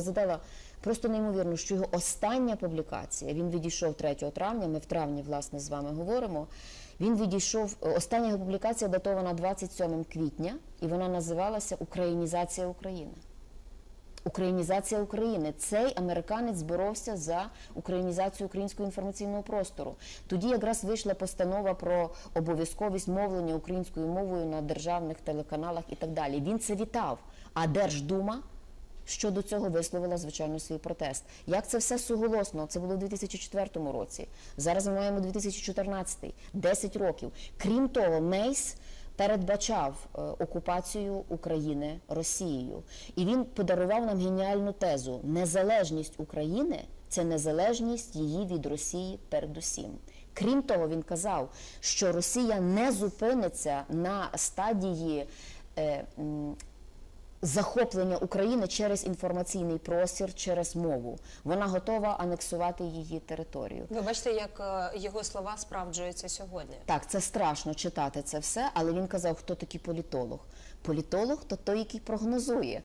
Задала просто неймовірно, що його остання публікація, він відійшов 3 травня, ми в травні, власне, з вами говоримо. Він відійшов, остання його публікація датована 27 квітня, і вона називалася Українізація України. Українізація України. Цей американець боровся за українізацію українського інформаційного простору. Тоді якраз вийшла постанова про обов'язковість мовлення українською мовою на державних телеканалах і так далі. Він це вітав. А Держдума щодо цього висловила звичайно свій протест. Як це все суголосно? Це було у 2004 році. Зараз ми маємо 2014, 10 років. Крім того, Мейс передбачав е, окупацію України Росією, і він подарував нам геніальну тезу: незалежність України це незалежність її від Росії передусім. Крім того, він казав, що Росія не зупиниться на стадії. Е, захоплення України через інформаційний простір, через мову. Вона готова анексувати її територію. Ви бачите, як е, його слова справджуються сьогодні. Так, це страшно читати це все, але він казав, хто такий політолог. Політолог то той, який прогнозує.